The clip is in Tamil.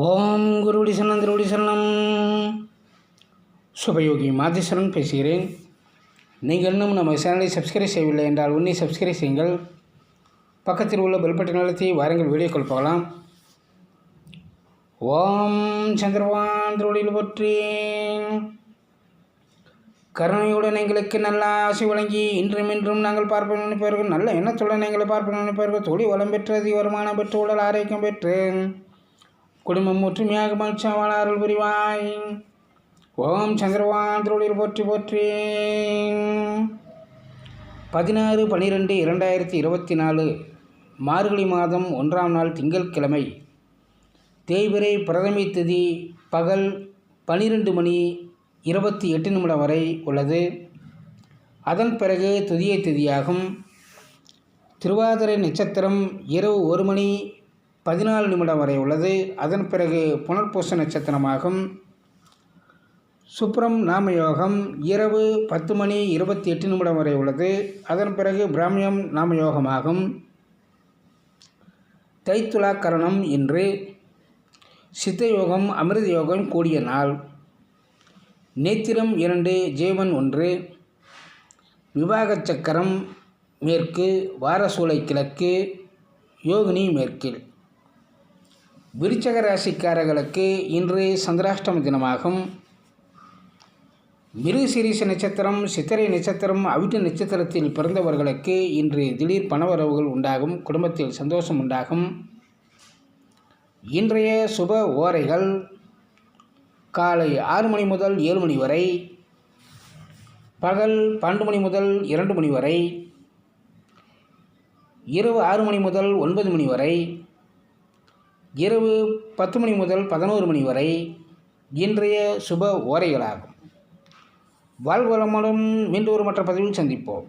ஓம் குருடி சரணம் திருவடி சரணம். சுபயோகி மாதேஸ்வரன் பேசுகிறேன். நீங்கள் இன்னும் நம்ம சேனலை சப்ஸ்கிரைப் செய்யவில்லை என்றால் உன்னை சப்ஸ்கிரைப் செய்யுங்கள். பக்கத்தில் உள்ள பெல்பட்டை நிலத்தை வாருங்கள் வீடியோக்கள் போகலாம் ஓம் சந்திரவான் திருவடியில் போற்றேன். கருணையுடன் எங்களுக்கு நல்ல ஆசை வழங்கி இன்றும் இன்றும் நாங்கள் பார்ப்போம் நினைப்பவர்கள் நல்ல எண்ணத்துடன் எங்களை பார்ப்போம் நினைப்பவர்கள். தொழில் வளம் பெற்று அதிக வருமானம் பெற்று உடல் ஆரோக்கியம் பெற்று குடும்பம் ஒற்றுமையாக மகிழ்ச்சியாக வாழ அருள் புரிவாய். ஓம் சந்திரவான் திருவள்ளியில் போற்றி போற்றி. பதினாறு பன்னிரெண்டு இரண்டாயிரத்தி இருபத்தி நாலு மார்கழி மாதம் ஒன்றாம் நாள் திங்கட்கிழமை. தேய்பிரை பிரதமை திதி பகல் பன்னிரெண்டு மணி இருபத்தி எட்டு நிமிடம் வரை உள்ளது. அதன் பிறகு துதிய திதியாகும். திருவாதிரை நட்சத்திரம் இரவு ஒரு மணி பதினாலு நிமிடம் வரை உள்ளது. அதன் பிறகு புனர்பூச நட்சத்திரமாகும். சுப்ரம் நாமயோகம். இரவு பத்து மணி இருபத்தி எட்டு நிமிடம் வரை உள்ளது. அதன் பிறகு பிராமியம் நாமயோகமாகும். தைத்துலா கரணம் இன்று. சித்த யோகம் அமிர்த யோகம் கூடிய நாள். நேத்திரம் இரண்டு ஜீவன் ஒன்று. விவாக சக்கரம் மேற்கு வாரசூலை கிழக்கு யோகினி மேற்கில். விருச்சக ராசிக்காரர்களுக்கு இன்று சந்திராஷ்டம தினமாகும். மிருசிரீச நட்சத்திரம் சித்திரை நட்சத்திரம் அவிட்ட நட்சத்திரத்தில் பிறந்தவர்களுக்கு இன்று திடீர் பணவரவுகள் உண்டாகும் குடும்பத்தில் சந்தோஷம் உண்டாகும். இன்றைய சுப ஓரைகள் காலை ஆறு மணி முதல் ஏழு மணி வரை பகல் பன்னெண்டு மணி முதல் இரண்டு மணி வரை இரவு ஆறு மணி முதல் ஒன்பது மணி வரை இரவு பத்து மணி முதல் பதினோரு மணி வரை இன்றைய சுப ஓரைகளாகும் வாழ்வளமுடன் மீண்டும் ஒரு மற்ற பதிவில் சந்திப்போம்.